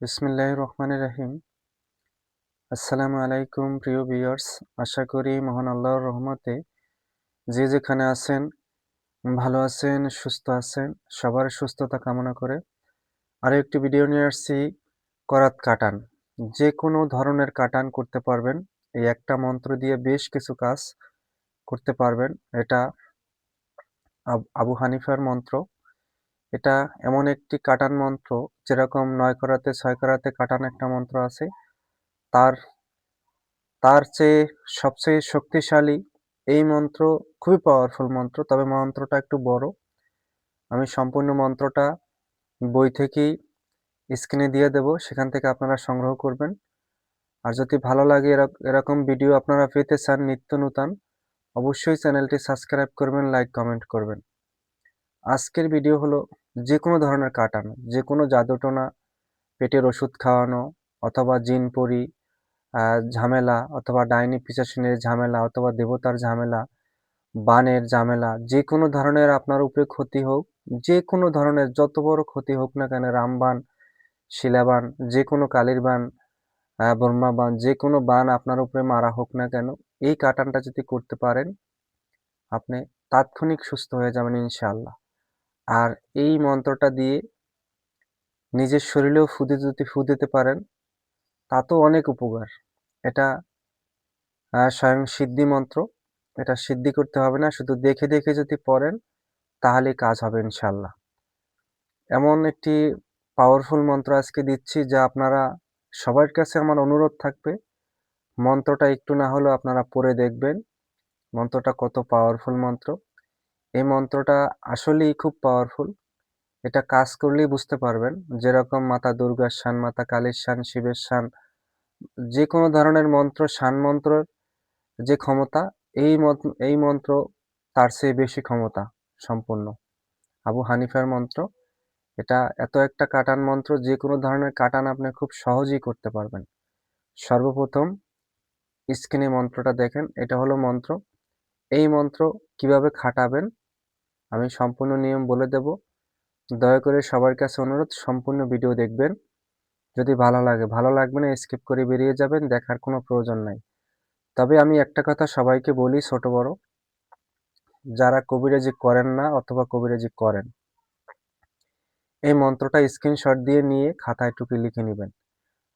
বিসমিল্লাহ রহমান রাহিম। আসসালামু আলাইকুম প্রিয় ভিউয়ার্স, আশা করি মহান আল্লাহর রহমতে যে যেখানে আছেন, ভালো আছেন, সুস্থ আছেন, সবার সুস্থতা কামনা করে আরও একটি ভিডিও নিয়ে আসছি, করাত কাটান। যে কোনো ধরনের কাটান করতে পারবেন, এই একটা মন্ত্র দিয়ে বেশ কিছু কাজ করতে পারবেন। এটা আবু হানিফার মন্ত্র। এটা এমন একটি কাটান মন্ত্র, যেরকম নয় করাতে ছয় করাতে কাটান একটা মন্ত্র আছে। তার তার চেয়ে সবচেয়ে শক্তিশালী এই মন্ত্র খুবই পাওয়ারফুল মন্ত্র, তবে মন্ত্রটা একটু বড়। আমি সম্পূর্ণ মন্ত্রটা বই থেকেই স্ক্রিনে দিয়ে দেব, সেখান থেকে আপনারা সংগ্রহ করবেন। আর যদি ভালো লাগে এরকম ভিডিও আপনারা পেতে চান নিত্য নূতন, অবশ্যই চ্যানেলটি সাবস্ক্রাইব করবেন লাইক কমেন্ট করবেন। আজকের ভিডিও হলো যে কোনো ধরনের কাটানো, যে কোনো জাদুটোনা, পেটের ওষুধ খাওয়ানো অথবা জিন পরি ঝামেলা অথবা ডাইনি পিচাসিনের ঝামেলা অথবা দেবতার ঝামেলা, বানের ঝামেলা, যে কোনো ধরনের আপনার উপরে ক্ষতি হোক, যে কোনো ধরনের যত বড় ক্ষতি হোক না কেন রামবান শিলাবান যে কোনো কালির বান ব্রহ্মা বান, যে কোনো বান আপনার উপরে মারা হোক না কেন, এই কাটানটা যদি করতে পারেন, আপনি তাৎক্ষণিক সুস্থ হয়ে যাবেন ইনশাআল্লাহ। আর এই মন্ত্রটা দিয়ে নিজের শরীরেও ফুদে যদি ফু দিতে পারেন, তাতেও অনেক উপকার। এটা স্বয়ং সিদ্ধি মন্ত্র। এটা সিদ্ধি করতে হবে না, শুধু দেখে দেখে যদি পড়েন তাহলে কাজ হবে ইনশাল্লাহ এমন একটি পাওয়ারফুল মন্ত্র আজকে দিচ্ছি, যা আপনারা, সবার কাছে আমার অনুরোধ থাকবে। মন্ত্রটা একটু না হলেও আপনারা পড়ে দেখবেন। মন্ত্রটা কত পাওয়ারফুল মন্ত্র। এই মন্ত্রটা আসলেই খুব পাওয়ারফুল এটা কাজ করলেই বুঝতে পারবেন। যেরকম মাতা দুর্গার শান, মাতা কালীর শান, শিবের শান, যে কোনো ধরনের মন্ত্র, শান মন্ত্র, যে ক্ষমতা, এই এই মন্ত্র তার চেয়ে বেশি ক্ষমতা সম্পূর্ণ আবু হানিফার মন্ত্র, এটা এত একটা কাটান মন্ত্র, যে কোনো ধরনের কাটান আপনি খুব সহজেই করতে পারবেন। সর্বপ্রথম স্ক্রিনে মন্ত্রটা দেখেন, এটা হলো মন্ত্র। এই মন্ত্র কীভাবে খাটাবেন? আমি সম্পূর্ণ নিয়ম বলে দেব। দয়া করে সবার কাছে অনুরোধ, সম্পূর্ণ ভিডিও দেখবেন। যদি ভালো লাগে, ভালো লাগবে না স্কিপ করে বেরিয়ে যাবেন, দেখার কোনো প্রয়োজন নাই। তবে আমি একটা কথা সবাইকে বলি, ছোট বড়, যারা কবিরাজি করেন না অথবা কবিরাজি করেন, এই মন্ত্রটা স্ক্রিনশট দিয়ে নিয়ে খাতায় টুকি লিখে নেবেন।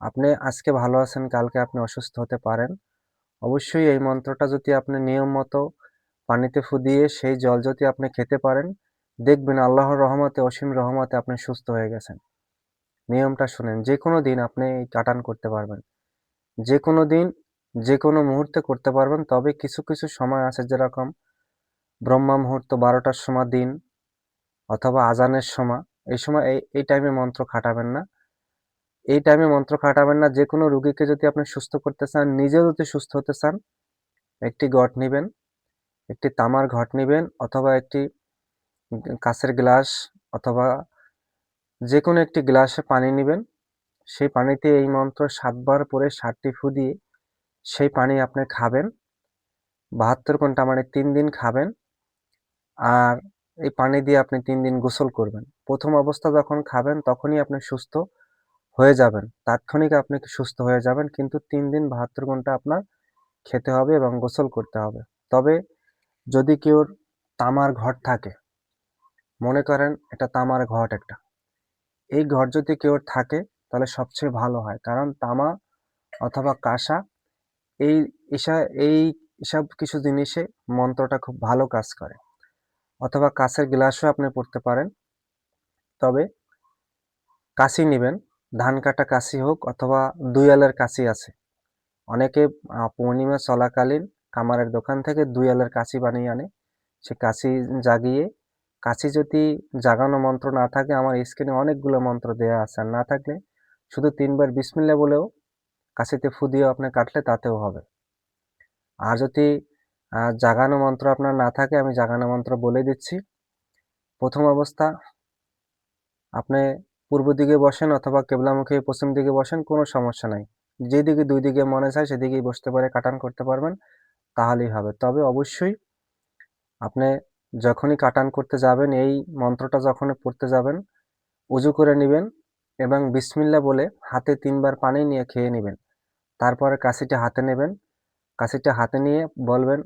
আপনি আজকে ভালো আছেন, কালকে আপনি অসুস্থ হতে পারেন। অবশ্যই এই মন্ত্রটা যদি আপনি নিয়ম মতো পানিতে ফুদিয়ে সেই জল যদি আপনি খেতে পারেন, দেখবেন আল্লাহর রহমতে, অসীম রহমতে আপনি সুস্থ হয়ে গেছেন। নিয়মটা শুনেন যে কোনো দিন আপনি এই কাটান করতে পারবেন। যে কোনো দিন যে কোনো মুহূর্তে করতে পারবেন, তবে কিছু কিছু সময় আছে যেরকম ব্রহ্মা মুহূর্ত বারোটার সময় দিন অথবা আজানের সময়। এই সময় এই এই টাইমে মন্ত্র খাটাবেন না। এই টাইমে মন্ত্র খাটাবেন না। যে কোনো রুগীকে যদি আপনি সুস্থ করতে চান, নিজেও যদি সুস্থ হতে চান, একটি ঘট নেবেন। একটি তামার ঘট নেবেন অথবা একটি কাঁচের গ্লাস অথবা যে কোনো একটি গ্লাসে পানি নেবেন। সেই পানিতে এই মন্ত্র সাতবার পরে ষাটটি ফু দিয়ে সেই পানি আপনি খাবেন। বাহাত্তর ঘণ্টা মানে তিন দিন খাবেন। আর এই পানি দিয়ে আপনি তিন দিন গোসল করবেন। প্রথম অবস্থা যখন খাবেন তখনই আপনি সুস্থ হয়ে যাবেন। তাৎক্ষণিক আপনি সুস্থ হয়ে যাবেন, কিন্তু তিন দিন বাহাত্তর ঘণ্টা আপনার খেতে হবে এবং গোসল করতে হবে। তবে যদি কেউ তামার ঘট থাকে, মনে করেন এটা তামার ঘট একটা, এই ঘর যদি কেউ থাকে, তাহলে সবচেয়ে ভালো হয়। কারণ তামা অথবা কাঁসা, এই ইসা এই সব কিছু জিনিসে মন্ত্রটা খুব ভালো কাজ করে। অথবা কাঁচের গ্লাসও আপনি পড়তে পারেন। তবে কাশি নেবেন, ধান কাটা কাশি হোক অথবা দুয়ালের কাশি আছে। অনেকে পূর্ণিমা চলাকালীন কামারের দোকান থেকে দুই আলের কাশি বানিয়ে আনে। সে কাশি জাগিয়ে কাশি যদি জাগানো মন্ত্র না থাকে, আমার স্ক্রিনে অনেকগুলো মন্ত্র দেওয়া আছে। আর না থাকলে শুধু তিনবার বিসমিল্লা বলেও কাশিতে ফু দিয়ে আপনি কাটলে তাতেও হবে। আর যদি জাগানো মন্ত্র আপনার না থাকে, আমি জাগানো মন্ত্র বলে দিচ্ছি। প্রথম অবস্থা, আপনি পূর্ব দিকে বসেন অথবা কেবলামুখী পশ্চিম দিকে বসেন, কোনো সমস্যা নাই। যেদিকে দুই দিকে মনে চায়, সেদিকেই বসতে পারে, কাটান করতে পারবেন। তাহলেই হবে। তবে অবশ্যই আপনি যখনই কাটান করতে যাবেন, এই মন্ত্রটা যখন পড়তে যাবেন, উজু করে নেবেন এবং বিসমিল্লা বলে হাতে তিনবার পানি নিয়ে খেয়ে নেবেন। তারপরে কাশিটা হাতে নেবেন। কাশিটা হাতে নিয়ে বলবেন,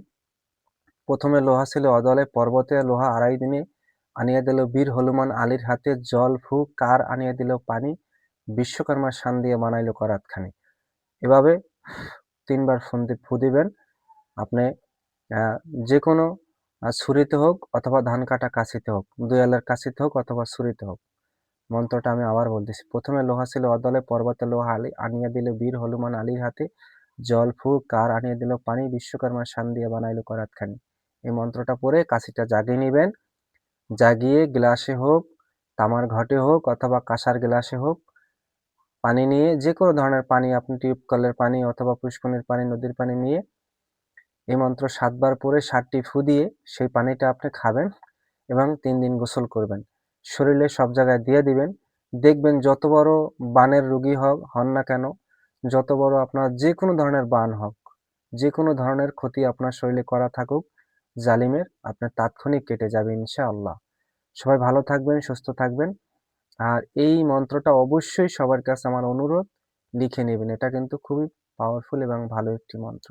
প্রথমে লোহা ছিল অদলে, পর্বতে লোহা আড়াই দিনে আনিয়ে দিল বীর হনুমান আলীর হাতে, জল ফু কার আনিয়ে দিল পানি বিশ্বকর্মার শান দিয়ে বানাইল করাতখানি। এভাবে তিনবার ফোন ফু দিবেন। আপনি যে কোনো ছুরিতে হোক অথবা ধান কাটা কাশিতে হোক, দুয়ালের কাশিতে হোক অথবা ছুরিতে হোক, মন্ত্রটা আমি আবার বলতেছি। প্রথমে লোহা ছিল অদলে, পর্বতে লোহা আলী, আনিয়ে দিল বীর হনুমান আলীর হাতে, জল ফু কার আনিয়ে দিল পানি, বিশ্বকর্মার শান দিয়ে বানাইল করাতখানি এই মন্ত্রটা পড়ে কাশিটা জাগিয়ে নেবেন। জাগিয়ে গ্লাসে হোক, তামার ঘটে হোক অথবা কাঁসার গ্লাসে হোক, পানি নিয়ে যে কোনো ধরনের পানি, আপনি টিউবকলের পানি অথবা পুষ্কনের পানি, নদীর পানি নিয়ে এই মন্ত্র সাতবার পরে ষাটটি ফু দিয়ে সেই পানিটা আপনি খাবেন এবং তিন দিন গোসল করবেন। শরীরে সব জায়গায় দিয়ে দিবেন। দেখবেন যত বড় বানের রুগী হোক হন না কেন, যত বড় আপনার যে কোনো ধরনের বান হোক যে কোনো ধরনের ক্ষতি আপনার শরীরে করা থাকুক, জালিমের আপনার তাৎক্ষণিক কেটে যাবে ইনশাআল্লাহ। সবাই ভালো থাকবেন, সুস্থ থাকবেন। আর এই মন্ত্রটা অবশ্যই সবার কাছে আমার অনুরোধ, লিখে নেবেন। এটা কিন্তু খুবই পাওয়ারফুল এবং ভালো একটি মন্ত্র।